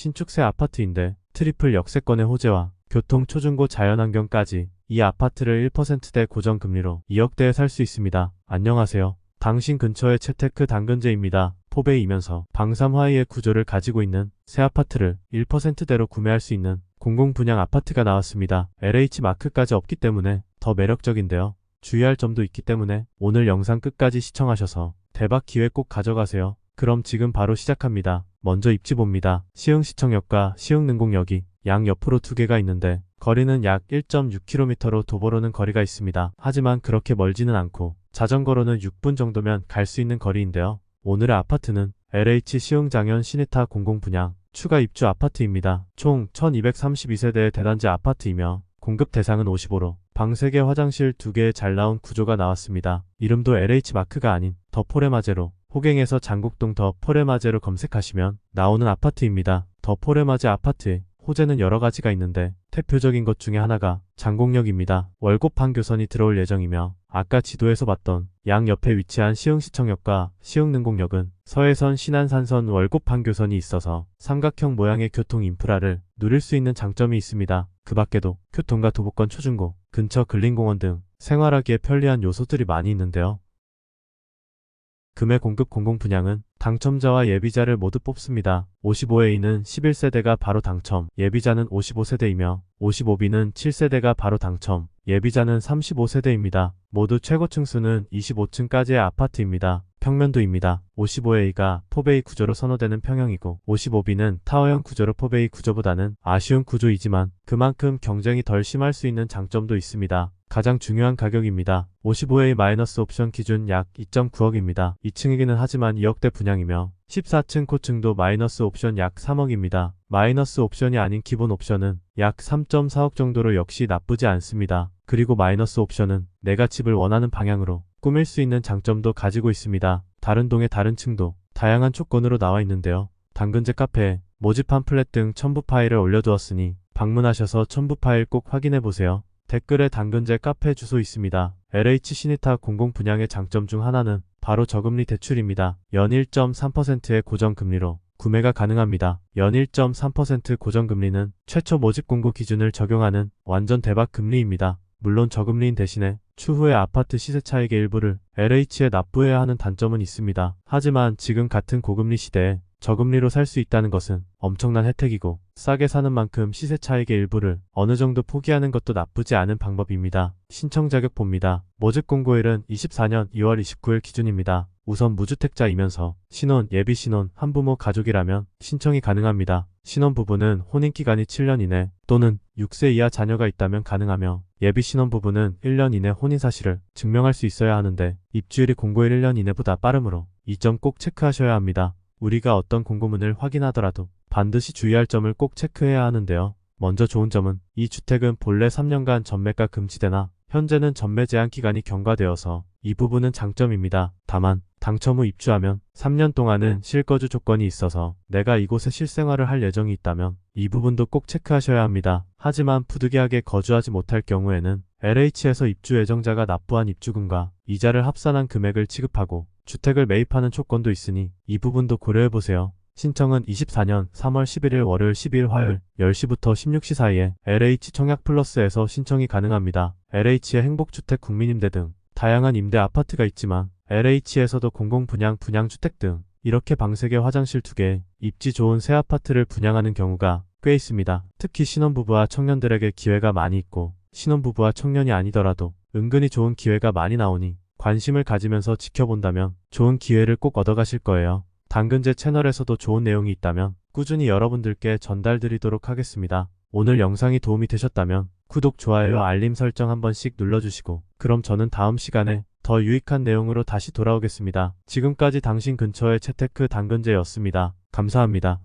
신축 새 아파트인데 트리플 역세권의 호재와 교통 초중고 자연환경까지 이 아파트를 1%대 고정금리로 2억대에 살 수 있습니다. 안녕하세요. 당신 근처의 채테크 당근제입니다. 포베이면서 방삼화이의 구조를 가지고 있는 새 아파트를 1%대로 구매할 수 있는 공공분양 아파트가 나왔습니다. LH 마크까지 없기 때문에 더 매력적인데요. 주의할 점도 있기 때문에 오늘 영상 끝까지 시청하셔서 대박 기회 꼭 가져가세요. 그럼 지금 바로 시작합니다. 먼저 입지 봅니다. 시흥시청역과 시흥능곡역이 양 옆으로 두 개가 있는데 거리는 약 1.6km로 도보로는 거리가 있습니다. 하지만 그렇게 멀지는 않고 자전거로는 6분 정도면 갈 수 있는 거리인데요. 오늘의 아파트는 LH 시흥장현 시네타 공공분양 추가 입주 아파트입니다. 총 1232세대의 대단지 아파트이며 공급 대상은 55로 방 3개 화장실 2개의 잘 나온 구조가 나왔습니다. 이름도 LH 마크가 아닌 더 포레마제로 호갱에서 장곡동 더 포레마제로 검색하시면 나오는 아파트입니다. 더 포레마제 아파트의 호재는 여러 가지가 있는데 대표적인 것 중에 하나가 장곡역입니다. 월곡판 교선이 들어올 예정이며 아까 지도에서 봤던 양 옆에 위치한 시흥시청역과 시흥능곡역은 서해선 신안산선 월곡판 교선이 있어서 삼각형 모양의 교통 인프라를 누릴 수 있는 장점이 있습니다. 그 밖에도 교통과 도보권 초중고, 근처 근린공원 등 생활하기에 편리한 요소들이 많이 있는데요. 금의 공급 공공 분양은 당첨자와 예비자를 모두 뽑습니다. 55A는 11세대가 바로 당첨, 예비자는 55세대이며 55B는 7세대가 바로 당첨, 예비자는 35세대입니다. 모두 최고 층 수는 25층까지의 아파트입니다. 평면도입니다. 55A가 포베이 구조로 선호되는 평형이고 55B는 타워형 구조로 포베이 구조보다는 아쉬운 구조이지만 그만큼 경쟁이 덜 심할 수 있는 장점도 있습니다. 가장 중요한 가격입니다. 55A 마이너스 옵션 기준 약 2.9억입니다. 2층이기는 하지만 2억대 분양이며 14층 고층도 마이너스 옵션 약 3억입니다. 마이너스 옵션이 아닌 기본 옵션은 약 3.4억 정도로 역시 나쁘지 않습니다. 그리고 마이너스 옵션은 내가 집을 원하는 방향으로 꾸밀 수 있는 장점도 가지고 있습니다. 다른 동의 다른 층도 다양한 조건으로 나와 있는데요. 당근제 카페에 모집 팜플렛 등 첨부 파일을 올려두었으니 방문하셔서 첨부 파일 꼭 확인해보세요. 댓글에 당근제 카페 주소 있습니다. LH 시니타 공공 분양의 장점 중 하나는 바로 저금리 대출입니다. 연 1.3%의 고정금리로 구매가 가능합니다. 연 1.3% 고정금리는 최초 모집 공고 기준을 적용하는 완전 대박 금리입니다. 물론 저금리인 대신에 추후에 아파트 시세 차익의 일부를 LH에 납부해야 하는 단점은 있습니다. 하지만 지금 같은 고금리 시대에 저금리로 살 수 있다는 것은 엄청난 혜택이고 싸게 사는 만큼 시세 차익의 일부를 어느 정도 포기하는 것도 나쁘지 않은 방법입니다. 신청 자격 봅니다. 모집 공고일은 24년 2월 29일 기준입니다. 우선 무주택자이면서 신혼, 예비 신혼, 한부모 가족이라면 신청이 가능합니다. 신혼 부부는 혼인 기간이 7년 이내 또는 6세 이하 자녀가 있다면 가능하며 예비 신혼 부부는 1년 이내 혼인 사실을 증명할 수 있어야 하는데 입주일이 공고일 1년 이내보다 빠르므로 이 점 꼭 체크하셔야 합니다. 우리가 어떤 공고문을 확인하더라도 반드시 주의할 점을 꼭 체크해야 하는데요. 먼저 좋은 점은 이 주택은 본래 3년간 전매가 금지되나 현재는 전매 제한 기간이 경과되어서 이 부분은 장점입니다. 다만 당첨 후 입주하면 3년 동안은 실거주 조건이 있어서 내가 이곳에 실생활을 할 예정이 있다면 이 부분도 꼭 체크하셔야 합니다. 하지만 부득이하게 거주하지 못할 경우에는 LH에서 입주 예정자가 납부한 입주금과 이자를 합산한 금액을 취급하고 주택을 매입하는 조건도 있으니 이 부분도 고려해보세요. 신청은 24년 3월 11일 월요일 12일 화요일 10시부터 16시 사이에 LH 청약 플러스에서 신청이 가능합니다. LH의 행복주택 국민임대 등 다양한 임대 아파트가 있지만 LH에서도 공공분양 분양주택 등 이렇게 방 3개 화장실 2개 입지 좋은 새 아파트를 분양하는 경우가 꽤 있습니다. 특히 신혼부부와 청년들에게 기회가 많이 있고 신혼부부와 청년이 아니더라도 은근히 좋은 기회가 많이 나오니 관심을 가지면서 지켜본다면 좋은 기회를 꼭 얻어가실 거예요. 당근제 채널에서도 좋은 내용이 있다면 꾸준히 여러분들께 전달드리도록 하겠습니다. 오늘 영상이 도움이 되셨다면 구독, 좋아요, 알림 설정 한 번씩 눌러주시고 그럼 저는 다음 시간에 더 유익한 내용으로 다시 돌아오겠습니다. 지금까지 당신 근처의 채테크 당근제였습니다. 감사합니다.